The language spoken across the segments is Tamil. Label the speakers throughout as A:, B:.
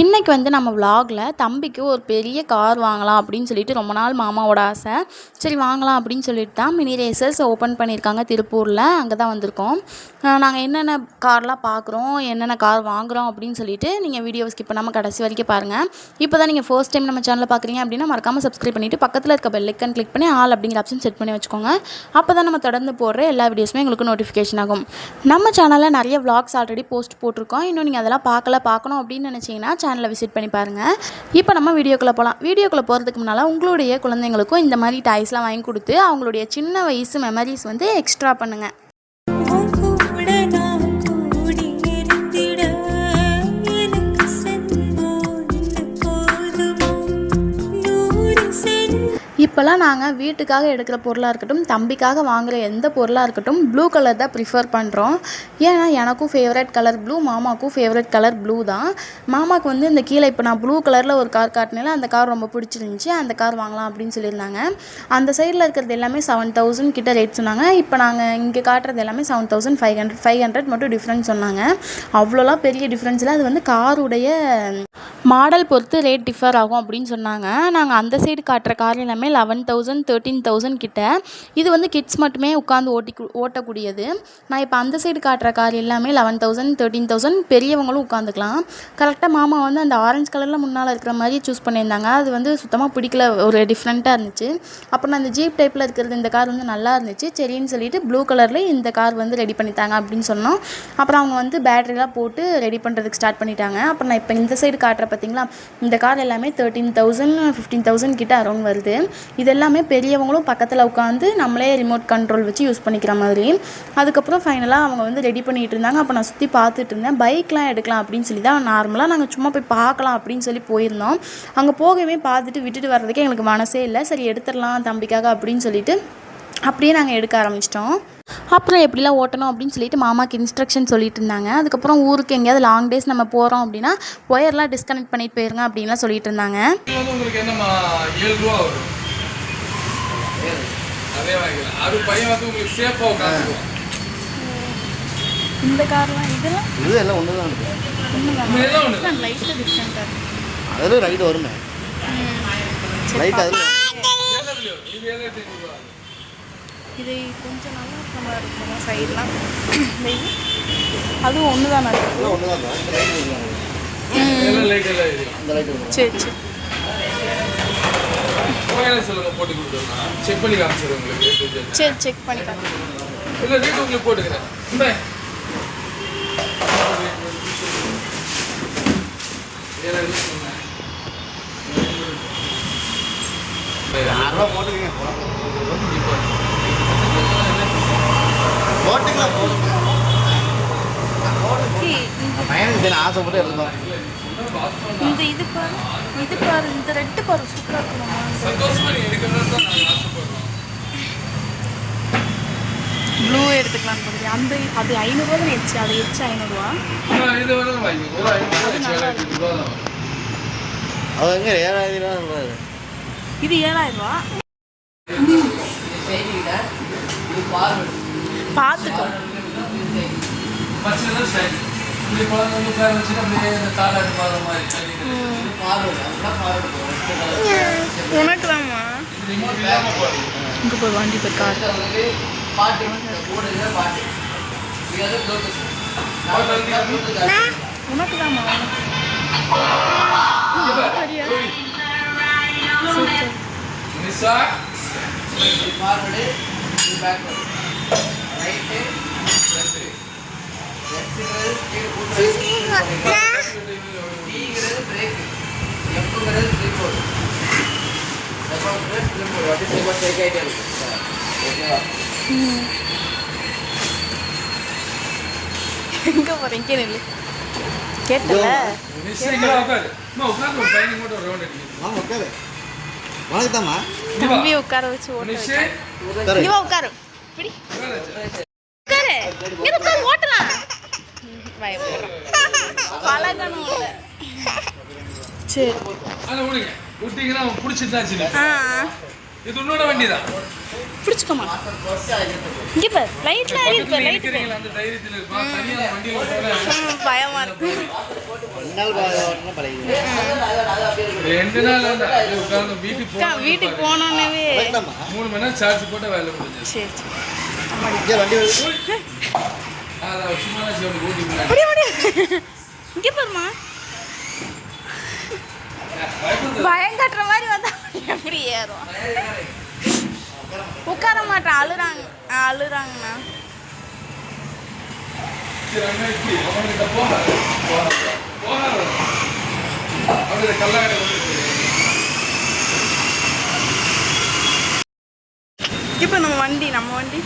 A: இன்றைக்கி வந்து நம்ம விலாகில் தம்பிக்கு ஒரு பெரிய கார் வாங்கலாம் அப்படின்னு சொல்லிட்டு ரொம்ப நாள் மாமாவோட ஆசை. சரி வாங்கலாம் அப்படின்னு சொல்லிட்டு தான் மினி ரேசர்ஸ் ஓப்பன் பண்ணியிருக்காங்க திருப்பூரில். அங்கே தான் வந்திருக்கோம். நாங்கள் என்னென்ன கார்லாம் பார்க்குறோம் என்னென்ன கார் வாங்குகிறோம் அப்படின்னு சொல்லிட்டு நீங்கள் வீடியோ ஸ்கிப் பண்ணாமல் கடைசி வரைக்கும் பாருங்கள் இப்போ தான் நீங்கள் ஃபர்ஸ்ட் டைம் நம்ம சேனலில் பார்க்குறீங்க அப்படின்னா மறக்காமல் சப்ஸ்கிரைப் பண்ணிவிட்டு பக்கத்தில் இருக்க பெல் ஐக்கன் கிளிக் பண்ணி ஆல் அப்படிங்கிற ஆப்ஷன் செட் பண்ணி வச்சுக்கோங்க. அப்போ தான் நம்ம தொடர்ந்து போடுற எல்லா வீடியோஸுமே உங்களுக்கு நோட்டிஃபிகேஷன் ஆகும். நம்ம சேனலில் நிறைய விளாக்ஸ் ஆல்ரெடி போஸ்ட் போட்டிருக்கோம். இன்னும் நீங்கள் அதெல்லாம் பார்க்கல பார்க்கணும் அப்படின்னு நினச்சிங்கன்னா சேனலை விசிட் பண்ணி பாருங்கள் இப்போ நம்ம வீடியோக்குள்ளே போகலாம் வீடியோக்குள்ளே போகிறதுக்கு முன்னால் உங்களுடைய குழந்தைங்களுக்கும் இந்த மாதிரி டாய்ஸ்லாம் வாங்கி கொடுத்து அவங்களுடைய சின்ன வயசு மெமரிஸ் வந்து எக்ஸ்ட்ரா பண்ணுங்கள் இப்போல்லாம் நாங்கள் வீட்டுக்காக எடுக்கிற பொருளாக இருக்கட்டும் தம்பிக்காக வாங்குகிற எந்த பொருளாக இருக்கட்டும் ப்ளூ கலர் தான் ப்ரிஃபர் பண்ணுறோம் ஏன்னா எனக்கும் ஃபேவரட் கலர் ப்ளூ மாமாவுக்கும் ஃபேவரட் கலர் ப்ளூ தான். மாமாவுக்கு வந்து இந்த கீழே இப்போ நான் ப்ளூ கலரில் ஒரு கார் காட்டினால அந்த கார் ரொம்ப பிடிச்சிருந்துச்சி அந்த கார் வாங்கலாம் அப்படின்னு சொல்லியிருந்தாங்க. அந்த சைடில் இருக்கிறது எல்லாமே செவன் தௌசண்ட் கிட்ட ரேட் சொன்னாங்க. இப்போ நாங்கள் இங்கே காட்டுறது எல்லாமே seven thousand five hundred five hundred மட்டும் டிஃப்ரென்ஸ் சொன்னாங்க. அவ்வளோலாம் பெரிய டிஃப்ரென்ஸ் இல்லை. அது வந்து காருடைய மாடல் பொறுத்து ரேட் டிஃபர் ஆகும் அப்படின்னு சொன்னாங்க. நாங்கள் அந்த சைடு காட்டுற கார் எல்லாமே லெவன் தௌசண்ட் தேர்ட்டீன் தௌசண்ட் கிட்ட. இது வந்து கிட்ஸ் மட்டுமே உட்காந்து ஓட்டி ஓட்டக்கூடியது. நான் இப்போ அந்த சைடு காட்டுற கார் எல்லாமே லெவன் தௌசண்ட் தேர்ட்டீன் தௌசண்ட் பெரியவங்களும் உட்காந்துக்கலாம் கரெக்டாக மாமா வந்து அந்த ஆரஞ்சு கலரில் முன்னால் இருக்கிற மாதிரி சூஸ் பண்ணியிருந்தாங்க. அது வந்து சுத்தமாக பிடிக்கல ஒரு டிஃப்ரெண்ட்டாக இருந்துச்சு. அப்புறம் நான் ஜீப் டைப்பில் இருக்கிறது இந்த கார் வந்து நல்லா இருந்துச்சு. சரின்னு சொல்லிட்டு ப்ளூ கலரில் இந்த கார் வந்து ரெடி பண்ணித்தாங்க அப்படின்னு சொன்னோம். அப்புறம் அவங்க வந்து பேட்டரிலாம் போட்டு ரெடி பண்ணுறதுக்கு ஸ்டார்ட் பண்ணிட்டாங்க. அப்புறம் நான் இப்போ இந்த சைடு காட்டுற பார்த்தீங்களா இந்த கார் எல்லாமே தேர்ட்டீன் தௌசண்ட் ஃபிஃப்டீன் தௌசண்ட் கிட்ட அரௌண்ட் வருது. இதெல்லாமே பெரியவங்களும் பக்கத்தில் உட்காந்து நம்மளே ரிமோட் கண்ட்ரோல் வச்சு யூஸ் பண்ணிக்கிற மாதிரி. அதுக்கப்புறம் ஃபைனலாக அவங்க வந்து ரெடி பண்ணிகிட்டு இருந்தாங்க. அப்போ நான் சுற்றி பார்த்துட்டு இருந்தேன். பைக்லாம் எடுக்கலாம் அப்படின்னு சொல்லி தான் நார்மலாக நாங்கள் சும்மா போய் பார்க்கலாம் அப்படின்னு சொல்லி போயிருந்தோம். அங்கே போகவே பார்த்துட்டு விட்டுட்டு வர்றதுக்கே எங்களுக்கு மனசே இல்லை. சரி எடுத்துடலாம் தம்பிக்காக அப்படின்னு சொல்லிட்டு அப்படியே நாங்கள் எடுக்க ஆரம்பிச்சிட்டோம். அப்புறம் எப்படிலாம் ஓட்டணும் அப்படின்னு சொல்லிட்டு மாமாக்கு இன்ஸ்ட்ரக்ஷன் சொல்லிட்டு இருந்தாங்க. அதுக்கப்புறம் ஊருக்கு எங்கேயாவது லாங் டேஸ் நம்ம போகிறோம் அப்படின்னா ஒயர்லாம் டிஸ்கனெக்ட் பண்ணிட்டு போயிருங்க அப்படின்லாம் சொல்லிட்டு இருந்தாங்க
B: இது வந்து உங்களுக்கு என்னம்மா ஏழு ரூபா வரும் அதே வாங்கிக்கலாம் அது பையன் வந்து உங்களுக்கு சேஃபாக உட்காந்துக்குவோம்
A: இந்த கார்லாம் இதெல்லாம்?
C: இது எல்லாம் ஒன்று தான் இருக்கு.
A: லைட்டில் டிஃப்ரெண்ட்டாக
C: அதில் ரைட் வருமே. ரைட் அதில்
B: இது
A: கொஞ்சம் நல்லா இருக்க. மாதிரி இருக்குமா சைட்லாம் அதுவும் ஒன்று தானே
C: ஒன்று தான் இந்த ரைட் வருவாங்க
B: எல்லாம் லைட் எல்லாம் இது
C: இந்த ரைட் வருவாங்க
A: சரி சரி
B: கோயில சொல்லுங்க போட்டு கொடுத்துருலாம் செக் பண்ணி காமிச்சிடுறேன் உங்களுக்கு.
A: சரி செக் பண்ணிக்கலாம்
B: இல்லை ரேட் உங்களுக்கு போட்டுக்கிறேன்.
C: போட்டுக்கலாம் போட்டுக்கலாம். பையனுக்கு ஆசைப்பட்டு இருந்தோம்
A: இந்த இது பாரு இது பாரு இந்த ரெட்டு பாரு
B: நாங்கள் ஆசைப்படுறோம்.
A: ப்ளூ எடுத்துக்கலாம்னு சொல்லுது அந்த அது ஐநூறுரூவா தான் எச்சு? அது எச்சு ஐநூறுரூவா
C: அது எங்கே? ஏழாயிரம் ரூபா
A: இது ஏழாயிரம் ரூபா பார்த்துக்கோ.
B: இப்படி குழந்தை வந்து உட்கார வச்சுட்டு அப்படியே இந்த தாளை எடுப்பாத மாதிரி
A: உனக்கு தான்மா
B: இது ரிமோட் இல்லாம போடுது
A: இங்கே போய் வண்டி போய் கார் உனக்கு. தான்மா
B: நிசா
A: எங்கே போகிறேன் இங்கே நில்லு கேட்டல
B: நிசா இங்கே உட்காரு அம்மா உட்காந்து ஒரு பையனுக்கு மட்டும் ஒரு ரவுண்ட்
A: தம்பி உட்கார வச்சு ஓட்ட இவ உட்காரு. இப்படி உட்காரு. இங்க உட்காரு ஓட்டலாம் பயப்படுறான் பழகணும் இல்ல. சரி
B: விட்டீங்கன்னா அவன்
A: ஆ
B: இது உன்னோட வண்டி தான்
A: பிடிச்சிக்கோமா இங்கே பார் பார் லைட் பயமா இருக்கு
C: ரெண்டு நாள்
B: வீட்டுக்கு
A: போனோன்னே
B: மூணு மணி நேரம் சார்ஜ் போட்டு வேலை
A: சரி
C: இங்கே
A: பாருமா பயம் கட்டுற மாதிரி வந்தா எப்படி ஏறும் உட்கார மாட்டேன் அழுறாங்க. அழுறாங்கண்ணா. இப்போ நம்ம வண்டி நம்ம வண்டி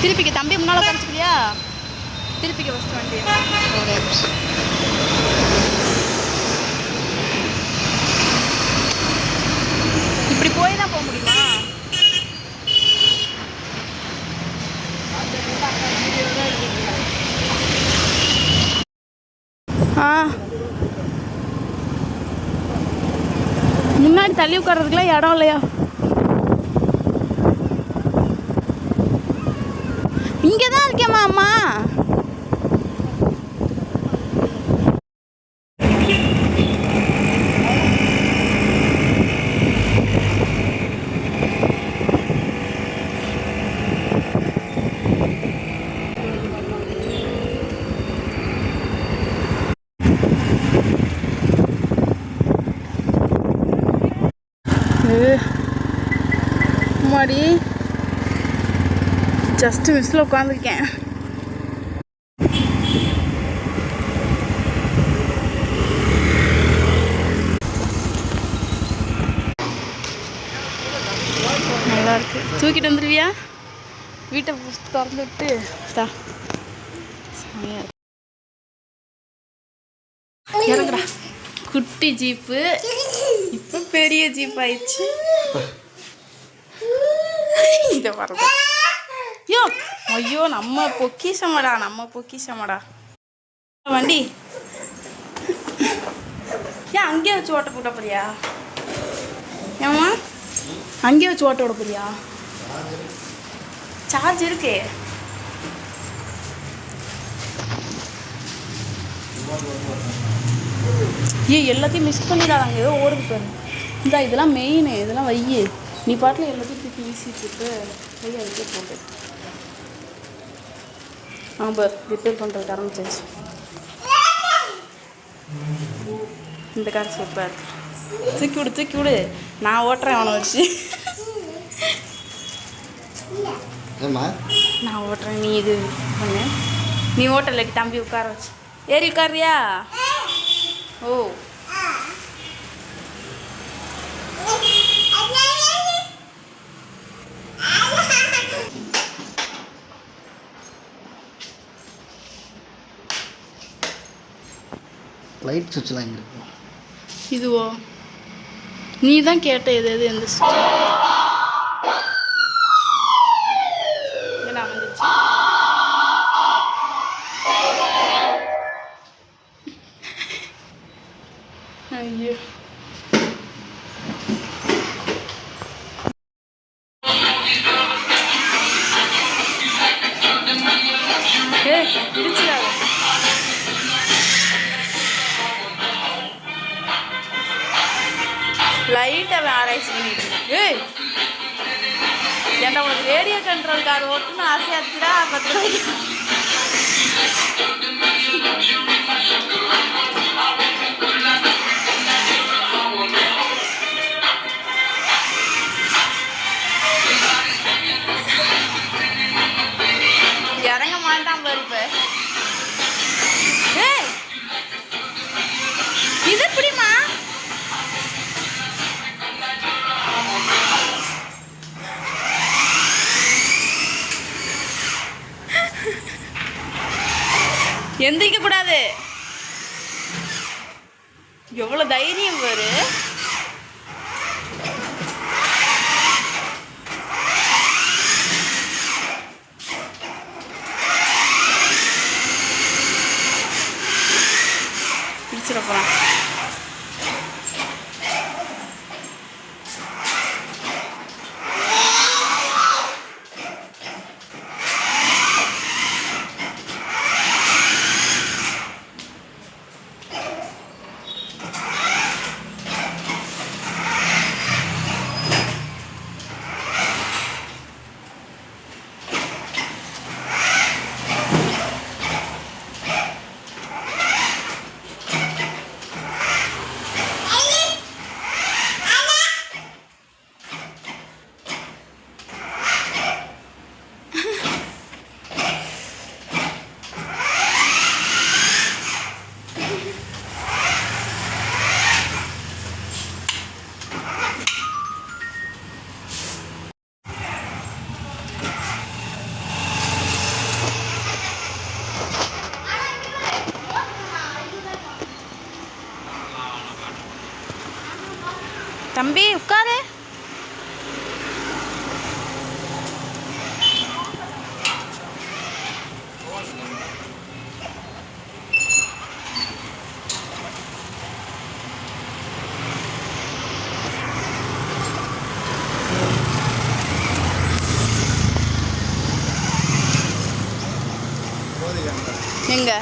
A: திருப்பிக்க உட்காந்துக்கலையா திருப்பிக்க ஃபஸ்ட் வண்டி. இப்படி போய் தான் போக முடியுமா? முன்னாடி தள்ளி உட்கார்றதுக்குலாம் இடம் இல்லையா? இங்கே தான் இருக்கேம்மா அம்மா மாடி ஜஸ்ட் மிஸ்ஸில் உட்காந்துருக்கேன் நல்லா இருக்கு தூக்கிட்டு வந்துருவியா? வீட்டை திறந்து விட்டு தா. இறங்குடா. குட்டி ஜீப்பு. இப்போ பெரிய ஜீப் ஆயிடுச்சு இதை வரதான் ஐயோ ஐயோ நம்ம பொக்கிஷமடா நம்ம பொக்கிஷமடா. வண்டி. ஏன் அங்கேயே வச்சு ஓட்ட போட்ட போறியா? ஏமா அங்கேயே வச்சு ஓட்ட விட போறியா? சார்ஜ் இருக்கே. ஏ எல்லாத்தையும் மிஸ் பண்ணிடாத அங்கே ஏதோ ஓடுது பாரு. இந்த இதெல்லாம் மெயின் இதெல்லாம் வையு நீ பாட்டில் எல்லாத்தையும் தூக்கி வீசிட்டு இருக்கு. வை அதுக்கே போட்டு. ஆ பார் ரிப்பேர் பண்ணுறதுக்கு ஆரம்பிச்சிருச்சு இந்த கார் சூப்பர் தூக்கி விடு தூக்கி விடு. நான் ஓட்டுறேன் அவனை வச்சு. நான் ஓட்டுறேன் நீ இது பண்ணு. நீ ஓட்டலைக்கு தம்பி உட்கார வச்சு. ஏறி உட்காரியா ஓ.
C: லைட் சுவிட்ச்லாம் எங்கே இருக்கும்
A: இதுவோ? நீ தான் கேட்ட எது எது எந்த சுவிட்ச் தம்பி உட்காரு. எங்கே?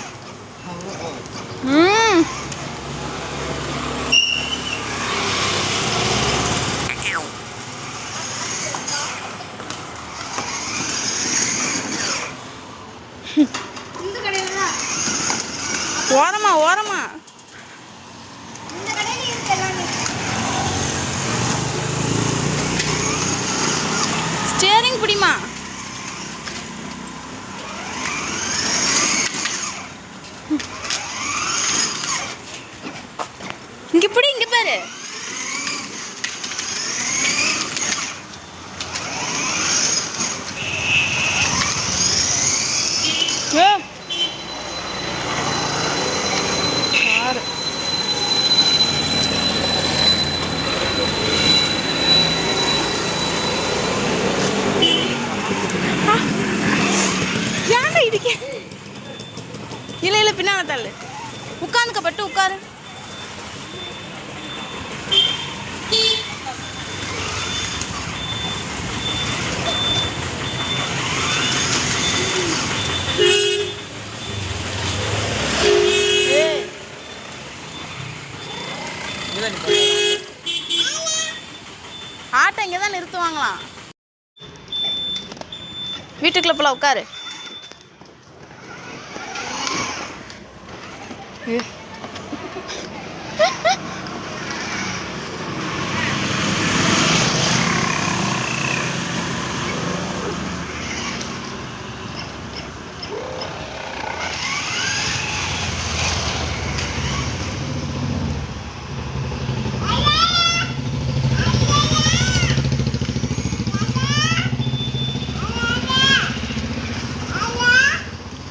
A: வீட்டுக்குள்ள போல உட்காரு Yeah.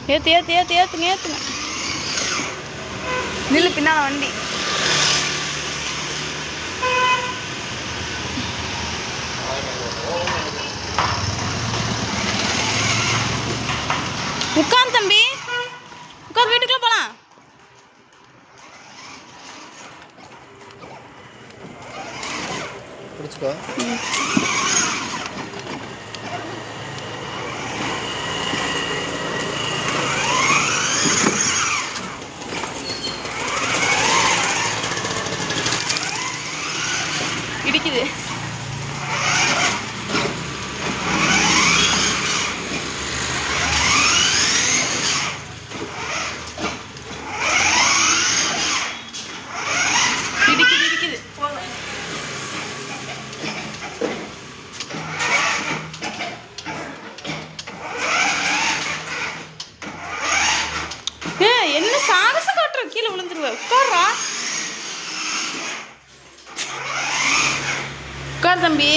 A: ఏతు ఏతు ఏతు ఏతు ఏతు నిలిపిన వండి ముఖం உட்காரா உட்கார் தம்பி